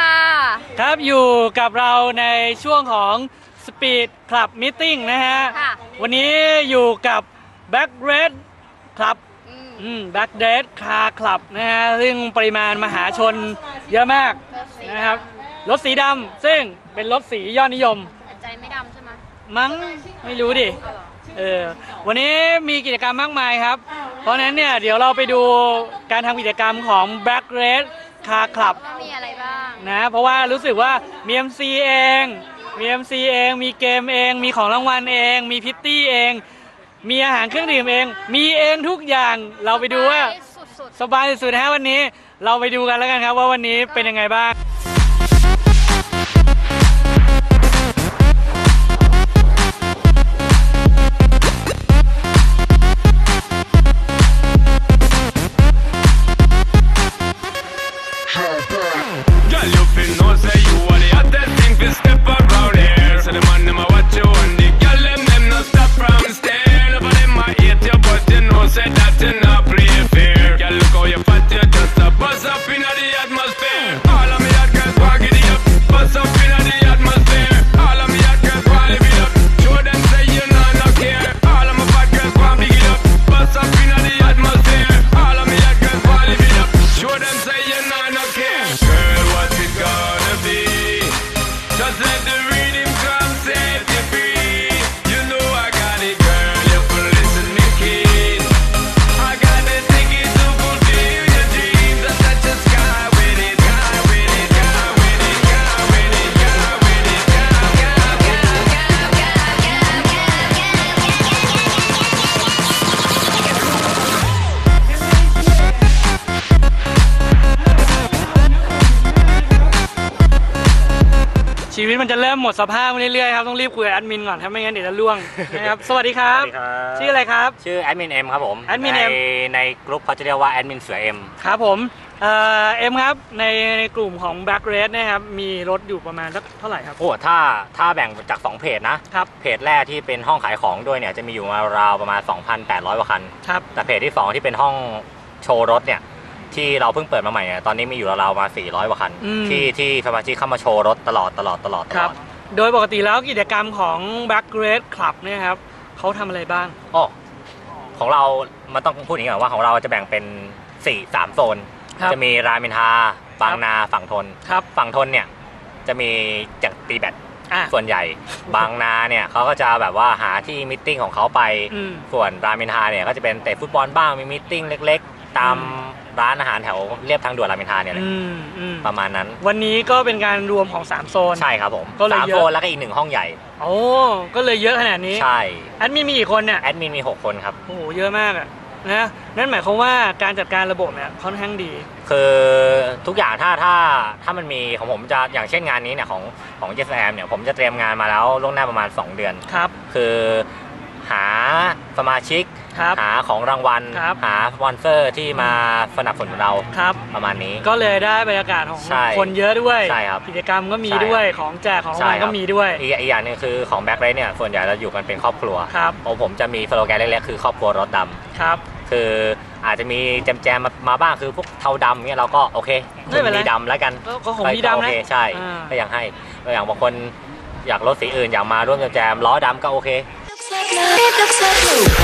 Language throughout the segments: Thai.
ค่ะ ครับอยู่กับเราในช่วงของ Speed Club Meeting นะฮะ ค่ะ วันนี้อยู่กับ Back Red Club อืมอืม Back Red Car Club นะฮะ ซึ่งปริมาณมหาชนเยอะมากรถสีนะครับ รถสีดำซึ่งเป็นรถสียอดนิยม แต่ใจไม่ดำใช่ไหมมั้งไม่รู้ดิเอาเหรอเออวันนี้มีกิจกรรมมากมายครับ เพราะฉะนั้นเนี่ยเดี๋ยวเราไปดูการทำกิจกรรมของ Black Red Car Club มีอะไรบ้างนะ เพราะว่ารู้สึกว่ามี MC เอง มี MC เอง มีเกมเอง มีของรางวัลเอง มีพิตตี้เอง มีอาหารเครื่องดื่มเอง มีเองทุกอย่างเราไปดูว่าสุดสบายสุดๆนะฮะวันนี้ เราไปดูกันแล้วกันครับว่าวันนี้เป็นยังไงบ้าง มันจะเริ่มหมดสภาพมาเรื่อยๆครับต้องรีบคุยกับแอดมินก่อนถ้าไม่งั้นเดี๋ยวจะล่วงนะครับสวัสดีครับ สวัสดีครับ ชื่ออะไรครับ ชื่อแอดมินเอ็มครับผมแอดมินในเอ็มในกลุ่มเขาจะเรียกว่าแอดมินเสือเอ็มครับผมเอ่อเอ็มครับในในกลุ่มของ Black Red นะครับมีรถอยู่ประมาณสักเท่าไหร่ครับโอ้ถ้าถ้าแบ่งจาก 2 เพจนะ ครับเพจแรกที่เป็นห้องขายของด้วยเนี่ยจะมีอยู่มาราวประมาณ 2,800กว่าคัน ครับ แต่เพจที่ 2 ที่เป็นห้องโชว์รถเนี่ย ที่เราเพิ่งเปิดมาใหม่เนี่ยตอนนี้มีอยู่ราวๆมา 400กว่าคัน อืม ที่ที่สมาชิกเข้ามาโชว์รถตลอดตลอดตลอดตคลรัอบดโดยปกติแล้วกิจกรรมของ Black Red Club เนี่ยครับเขาทำอะไรบ้างโอ้ของเรา มันต้องพูดอย่างนี้ก่อนว่าของเราจะแบ่งเป็น4 3โซน ครับจะมีรามอินทราบางนาฝั่งทน ครับ ฝั่งทนเนี่ยจะมีจากตีแบตอะ ส่วนใหญ่ บางนาเนี่ยเขาก็จะแบบว่าหาที่มิทติ้งของเขาไป อืม ส่วนรามอินทราเนี่ยก็จะเป็นเตะฟุตบอลบ้างมีมิทติ้งเล็ก ๆ ตามอืม ร้านอาหารแถวเรียบทางด่วนรามอินทราเนี่ยแหละอืมอืมประมาณนั้น วันนี้ก็เป็นการรวมของ 3 โซน ใช่ครับผมก็เลยสามเยอะ โซนแล้วก็อีกหนึ่งห้องใหญ่ โอ้ก็เลยเยอะขนาดนี้ใช่แอดมินมีกี่คนเนี่ยแอดมินมี 6 คนครับ โอ้โหเยอะมากอะนะนั่นหมายความว่าการจัดการระบบเนี่ยค่อนข้างดี คือทุกอย่างถ้าถ้าถ้ามันมีของผมจะอย่างเช่นงานนี้เนี่ยของของเจสแอมเนี่ยผมจะเตรียมงานมาแล้วล่วงหน้าประมาณ 2 เดือน ครับ คือ หาสมาชิก ครับหาของรางวัล ครับ หาสปอนเซอร์ที่มาสนับสนุนเราครับ ประมาณนี้ ก็เลยได้บรรยากาศของใช่คนเยอะด้วย ใช่ครับกิจกรรมก็มีใช่ด้วยของแจกของรางวัลใช่คก็รับมีด้วย อีกอีกอย่างหนึงคือของแบ็คไรเนี่ยส่วนใหญ่เราอยู่กันเป็นครอบครัวครับ ของผมจะมีสโลแกนเล็กๆคือครอบครัวรถดำครับ คืออาจจะมีแจมๆมามาบ้างคือพวกเทาดำเนี่ยเราก็โอเคไม่เป็นไร มีดำแล้วกัน ก็ก็ของมีก็ดำโอนะเคใช่อ่า ก็ยังให้แล้วอย่างบางคนอยากรถสีอื่นอยากมาร่วมแจมๆล้อดำก็โอเค It looks like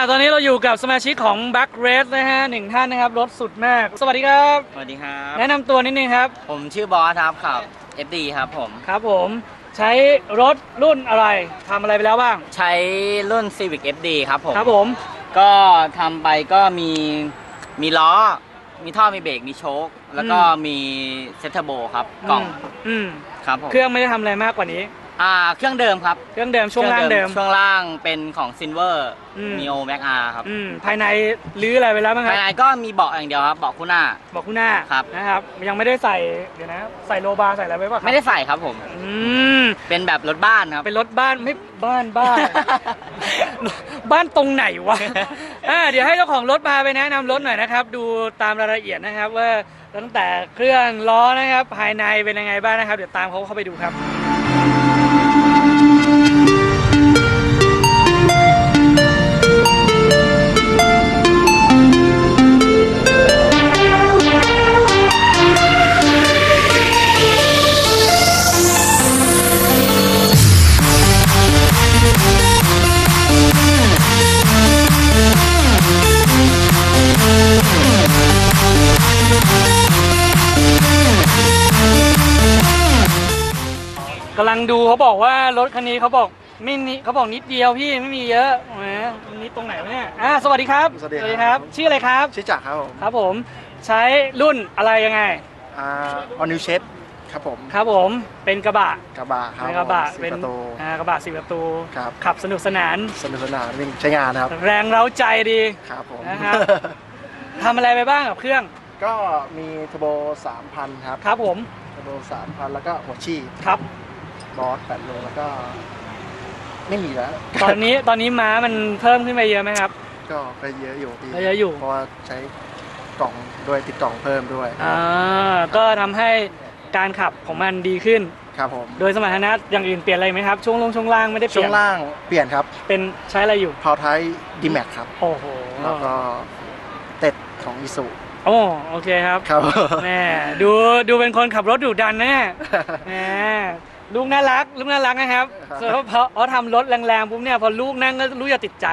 ตอนนี้เราอยู่กับสมาชิกของ Back Race นะฮะหนึ่งท่านนะครับ รถสุดมาก สวัสดีครับ สวัสดีครับ แนะนำตัวนิดนึงครับ ผมชื่อบอสครับขับ FD ครับผม ครับผม ใช้รถรุ่นอะไรทำอะไรไปแล้วบ้าง ใช้รุ่น Civic FD ครับผม ครับผม ก็ทำไปก็มีมีล้อ มีท่อมีเบรกมีโชค แล้วก็มีเซตเทอร์โบครับกล่องอืม ครับผมเครื่องไม่ได้ทำอะไรมากกว่านี้ อ่าเครื่องเดิมครับเครื่องเดิมช่วงล่างเดิม ช่วงล่างเป็นของ Silver อืม Neo Max R ครับอืมภายในรื้ออะไรไปแล้วบ้างคภารับยในก็มีเบาะอย่างเดียวครับเบาะคู่หน้า บอกคุณหน้าครับ นะครับ ยังไม่ได้ใส่เดี๋ยวนะ ใส่โลบาร์ใส่อะไรไว้ป่ะครับไม่ได้ใส่ครับผม อืมเป็นแบบรถบ้านครับ เป็นรถบ้านไม่บ้านบ้าน บ้านตรงไหนวะ อ่าเดี๋ยวให้เจ้าของรถพาไปแนะนำรถหน่อยนะครับ ดูตามรายละเอียดนะครับ ว่าตั้งแต่เครื่องล้อนะครับ ภายในเป็นยังไงบ้างนะครับ เดี๋ยวตามเขาเข้าไปดูครับ Thank you. กำลังดูเขาบอกว่ารถคันนี้เขาบอกไม่นิเขาบอกนิดเดียวพี่ไม่มีเยอะแหมนิดตรงไหนวะเนี่ยอ่าสวัสดีครับสวัสดีครับ ชื่ออะไรครับ ชิจักรครับผมครับผมใช้รุ่นอะไรยังไง อ่าออนิวเชฟครับผมครับผมเป็นกระบะกระบะครับเป็นกระบะสี่เป็นประตู อ่ากระบะสี่ประตูครับ ขับสนุกสนาน สนุกสนานวิ่งใช้งานครับแรงเร้าใจดี ครับผม นะครับ ทำอะไรไปบ้างกับเครื่องก็มีเทอร์โบ3,000 ครับครับผมเทอร์โบ3,000 แล้วก็หัวชีพครับ บอส8โลแล้วก็ ไม่มีแล้ว ตอนนี้ตอนนี้ม้ามันเพิ่มขึ้นไปเยอะไหมครับ ก็ไปเยอะอยู่พี่ก็เยอะอยู่ เพราะว่าใช้กล่องด้วยติดกล่องเพิ่มด้วยอ่าก็ทำให้การขับของมันดีขึ้น ครับผมโดยสมรรถนะอย่างอื่นเปลี่ยนอะไรไหมครับ ช่วงลงช่วงล่างไม่ได้เปช่ลี่วยนงล่างเปลี่ยนครับเป็นใช้อะไรอยู่ พาวท้ายดีแม็กครับ โอ้โหแล้วก็เต็ดของอิสุโอ้โอเคครับครับแม่ดูดูเป็นคนขับรถดุดันแน่แหม ลูกน่ารัก ลูกน่ารักนะครับครับเพราะเพราะเพราะทำรถแรงๆปุ๊บเนี่ยพอลูกนั่งก็รู้จะติดใจ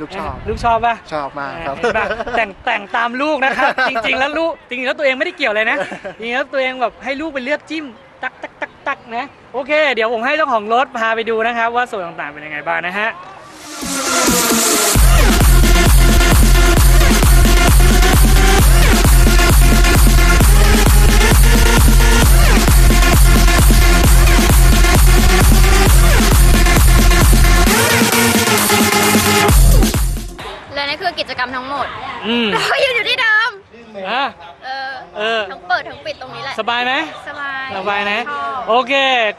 ลูกชอบ ลูกชอบปะชอบมากครับเห็นปะแต่งแต่งตามลูกนะครับ จริง ๆ แล้วลูกจริงๆแล้วตัวเองไม่ได้เกี่ยวเลยนะจริงๆแล้วตัวเองแบบให้ลูกไปเลือกจิ้มตักตักตักตักนะโอเค เดี๋ยวผมให้เจ้าของรถพาไปดูนะครับ ว่าส่วนต่างๆเป็นยังไงบ้างนะฮะ และนี่คือกิจกรรมทั้งหมดอืมเรายืนอยู่ที่เดิม อะ เออ เออ ทั้งเปิดทั้งปิดตรงนี้แหละ สบายไหม สบายสบายนะ ชอบโอเค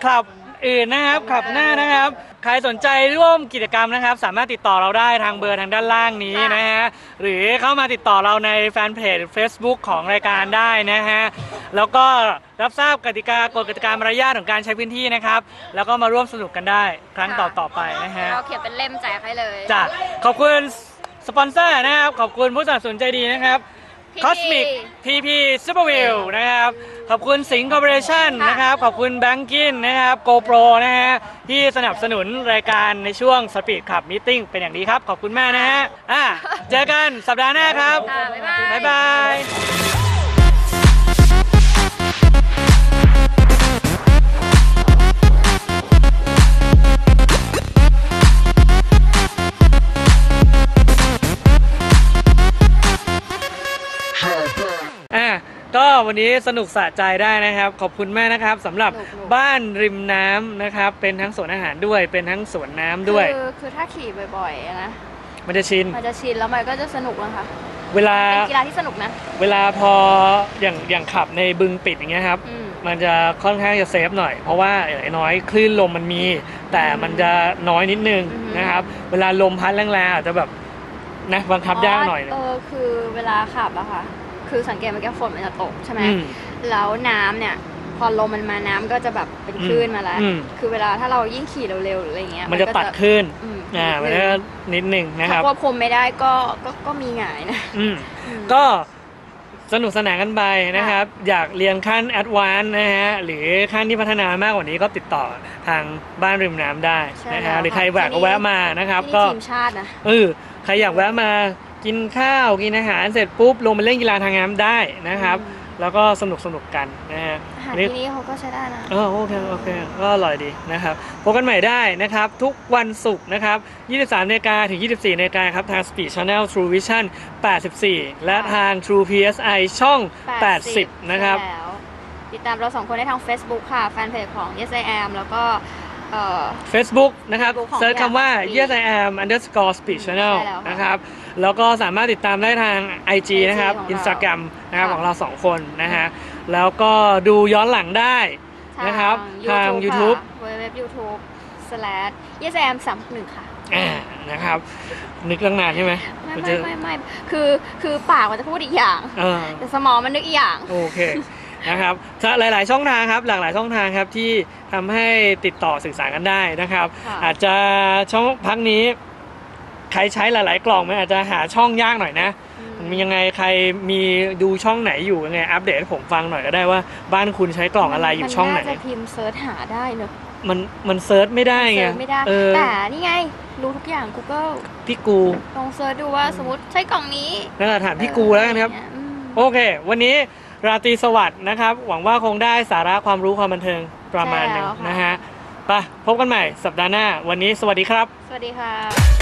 ขับอื่นนะครับขับหน้านะครับ ใครสนใจร่วมกิจกรรมนะครับ สามารถติดต่อเราได้ทางเบอร์ทางด้านล่างนี้นะฮะ หรือเข้ามาติดต่อเราในแฟนเพจ Facebook ของรายการได้นะฮะ แล้วก็รับทราบกติกากฎกติกามารยาทของการใช้พื้นที่นะครับ แล้วก็มาร่วมสนุกกันได้ครั้งต่อๆไปนะฮะ เราเขียนเป็นเล่มแจกให้เลย จ้ะขอบคุณ สปอนเซอร์นะครับ ขอบคุณผู้สนับสนุนใจดีนะครับ PP Cosmic TP Superview นะครับ ขอบคุณสิงห์คอร์ปอเรชั่นค่ะนะครับ ขอบคุณแบงกินนะครับ GoPro นะฮะ ที่สนับสนุนรายการในช่วง Speed Club Meeting เป็นอย่างดีครับ ขอบคุณมากนะฮะอะเจอกันสัปดาห์หน้าครับ ค่ะบ๊ายบาย บ๊ายบาย วันนี้สนุกสะใจได้นะครับ ขอบคุณมากนะครับสำหรับสนุกๆบ้านริมน้ำนะครับ เป็นทั้งสวนอาหารด้วย เป็นทั้งสวนน้ำด้วย คือคือถ้าขี่บ่อยๆอะนะมันจะชิน มันจะชินแล้วมันก็จะสนุกนะคะเวลาเป็นกีฬาที่สนุกนะ เวลาพออย่างอย่างขับในบึงปิดอย่างเงี้ยครับอืมมันจะค่อนข้างจะเซฟหน่อย เพราะว่าอย่างน้อยคลื่นลมมันมี แต่มันจะน้อยนิดนึงอือฮึนะครับ เวลาลมพัดแรงๆอาจจะแบบนะบังคับยากหน่อยเออคือเวลาขับอะค่ะ คือสังเกตเมื่อกี้ฝนมันจะตกใช่ไหมอืมแล้วน้ำเนี่ย พอลมมันมาน้ำก็จะแบบเป็นคลื่นมาแล้ว อืม คือเวลาถ้าเรายิ่งขี่เร็วๆหรืออะไรเงี้ยมันจะก็ตัดคลื่นอืมอ่ามันจะนิดนึงนะคถ้ารับ ควบคุมไม่ได้ก็ก็ก็มีหงายนะอืมอืม ก็สนุกสนานกันไปนะครับ อยากเรียนขั้นแอดวานซ์นะฮะ หรือขั้นที่พัฒนามากกว่านี้ก็ติดต่อทางบ้านริมน้ำได้ใช่นะแล้ฮะวหรือใครค่ะแวะที่นี่ก็แวะมานะครับ ที่ก็นี่ทีมชาตินะ เออใครอยากแวะมา กินข้าวกินอาหารเสร็จปุ๊บลงมาเล่นกีฬาทางน้ำได้นะครับอืมแล้วก็สนุกสนุกกันนะฮะอาหารอันนี้ที่นี่เขาก็ใช้ได้นะเออโอเคโอเคก็อร่อยดีนะครับ พบกันใหม่ได้นะครับ ทุกวันศุกร์นะครับ 23นาฬิกาถึง 24นาฬิกาครับ ทาง Speed Channel True Vision 84 และทาง True PSI ช่อง 80 นะครับใช่แล้วติดตามเราสองคนได้ทาง Facebook ค่ะ แฟนเพจของ Yes I Am แล้วก็ เอ่อ Facebook นะครับ Facebook ของเซิร์ชคำว่า Speed Yes I Am underscore Speed Channel ใช่แล้วค่ะนะครับ แล้วก็สามารถติดตามได้ทาง IG นะครับ ของเรา Instagram นะครับค่ะ ของเราสองคนนะฮะ แล้วก็ดูย้อนหลังได้ นะครับทาง YouTube เว็บ YouTube slash Yes I Am สามหนึ่งค่ะ อ่านะครับ นึกตั้งนานใช่ไหมไม่มันไม่จะไม่ไม่คือคือปากมันจะพูดอีกอย่าง เออแต่สมองมันนึกอีกอย่าง โอเค นะครับถ้าหลาย ๆ ช่องทางครับหลากหลายช่องทางครับที่ทำให้ติดต่อสื่อสารกันได้นะครับค่ะอาจจะช่องพักนี้ ใครใช้หลาย ๆ กล่องมันอาจจะหาช่องยากหน่อยนะมันมียังไงใครมีดูช่องไหนอยู่ยังไงอัปเดตให้ผมฟังหน่อยก็ได้ว่าบ้านคุณใช้กล่องอะไรอยู่ช่องไหนมัน่าจะพิมพ์เซิร์ชหาได้เนอะมันมันเซิร์ชไม่ได้ไงเซิร์ชไม่ได้เออแต่นี่ไงรู้ทุกอย่าง Google พี่กูลองเซิร์ชดูว่าสมมติใช้กล่องนี้นั่นแหละถามพี่กูแล้วกันครับเอออะไอย่างเงี้ยอืมโอเค วันนี้ ราตรีสวัสดิ์นะครับ หวังว่าคงได้สาระความรู้ความบันเทิงประมาณหนึ่งใช่แล้วค่ะ นะฮะไปพบกันใหม่สัปดาห์หน้า วันนี้สวัสดีครับ สวัสดีค่ะ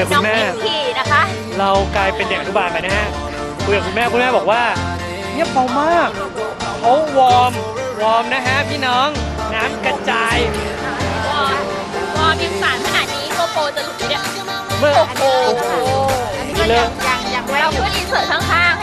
ยกับคุณแม่ขี่นะคะ เรากลายเป็นเด็กอนุบาลไปนะฮะคุยกับคุณแม่คุณแม่บอกว่าเงียบเบามากเขาวอร์มวอร์มนะฮะพี่น้องน้ำกระจาย วอร์วอร์ยังสารขนาดนี้โกโปรจะหลุดไหมเนี่ยเมื่อ โอ้โหอันนี้ก็เลิยักงยังยังไม่เราหยุก็ดอินเสิร์ตข้าง